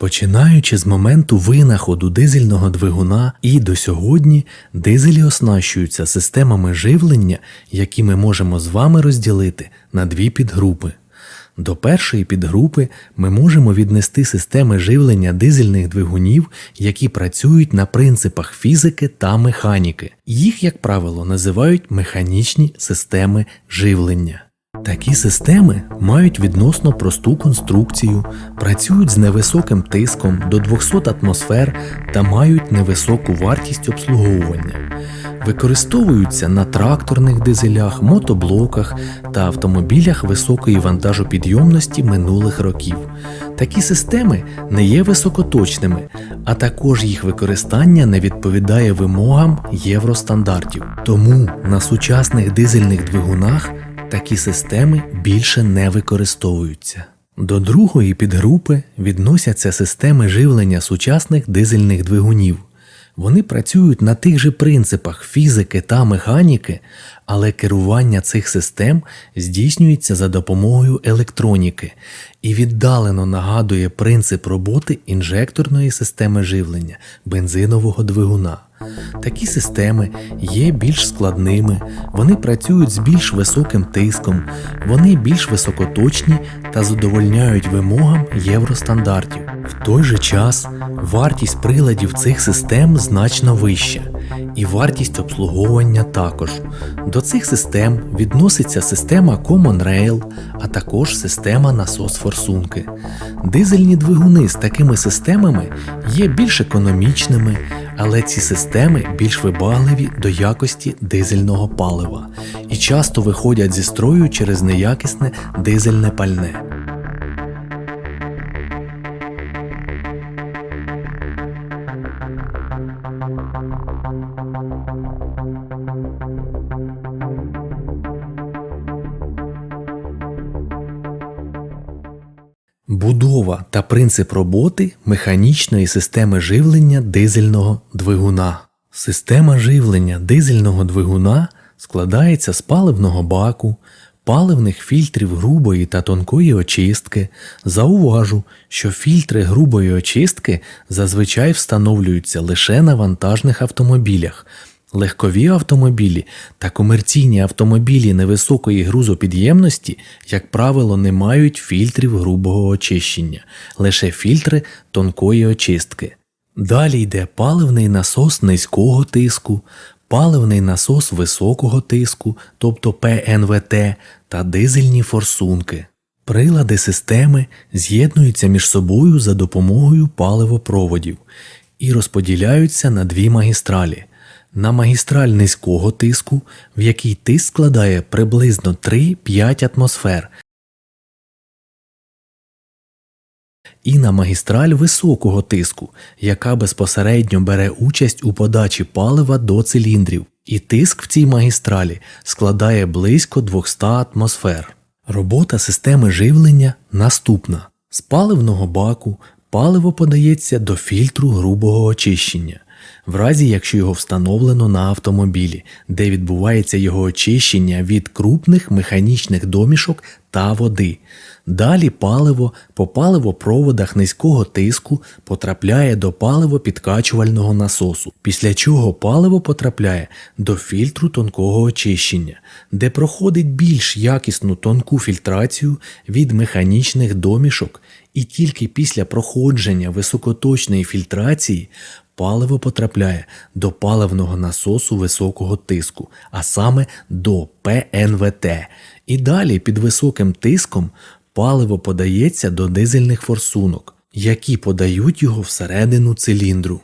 Починаючи з моменту винаходу дизельного двигуна і до сьогодні дизелі оснащуються системами живлення, які ми можемо з вами розділити на дві підгрупи. До першої підгрупи ми можемо віднести системи живлення дизельних двигунів, які працюють на принципах фізики та механіки. Їх, як правило, називають механічні системи живлення. Такі системи мають відносно просту конструкцію, працюють з невисоким тиском до 200 атмосфер та мають невисоку вартість обслуговування. Використовуються на тракторних дизелях, мотоблоках та автомобілях високої вантажопідйомності минулих років. Такі системи не є високоточними, а також їх використання не відповідає вимогам євростандартів. Тому на сучасних дизельних двигунах такі системи більше не використовуються. До другої підгрупи відносяться системи живлення сучасних дизельних двигунів. Вони працюють на тих же принципах фізики та механіки, але керування цих систем здійснюється за допомогою електроніки і віддалено нагадує принцип роботи інжекторної системи живлення бензинового двигуна. Такі системи є більш складними, вони працюють з більш високим тиском, вони більш високоточні та задовольняють вимогам євростандартів. В той же час вартість приладів цих систем значно вища, і вартість обслуговування також. До цих систем відноситься система Common Rail, а також система насос форсунки. Дизельні двигуни з такими системами є більш економічними, але ці системи більш вибагливі до якості дизельного палива і часто виходять зі строю через неякісне дизельне пальне. Будова та принцип роботи механічної системи живлення дизельного двигуна. Система живлення дизельного двигуна складається з паливного баку, паливних фільтрів грубої та тонкої очистки. Зауважу, що фільтри грубої очистки зазвичай встановлюються лише на вантажних автомобілях. Легкові автомобілі та комерційні автомобілі невисокої грузопідємності, як правило, не мають фільтрів грубого очищення, лише фільтри тонкої очистки. Далі йде паливний насос низького тиску, паливний насос високого тиску, тобто ПНВТ, та дизельні форсунки. Прилади системи з'єднуються між собою за допомогою паливопроводів і розподіляються на дві магістралі. На магістраль низького тиску, в якій тиск складає приблизно 3-5 атмосфер, і на магістраль високого тиску, яка безпосередньо бере участь у подачі палива до циліндрів, і тиск в цій магістралі складає близько 200 атмосфер. Робота системи живлення наступна: з паливного баку паливо подається до фільтру грубого очищення. В разі, якщо його встановлено на автомобілі, де відбувається його очищення від крупних механічних домішок та води. Далі паливо по паливопроводах низького тиску потрапляє до паливопідкачувального насосу, після чого паливо потрапляє до фільтру тонкого очищення, де проходить більш якісну тонку фільтрацію від механічних домішок, і тільки після проходження високоточної фільтрації паливо потрапляє до паливного насосу високого тиску, а саме до ПНВТ. І далі під високим тиском паливо подається до дизельних форсунок, які подають його всередину циліндру.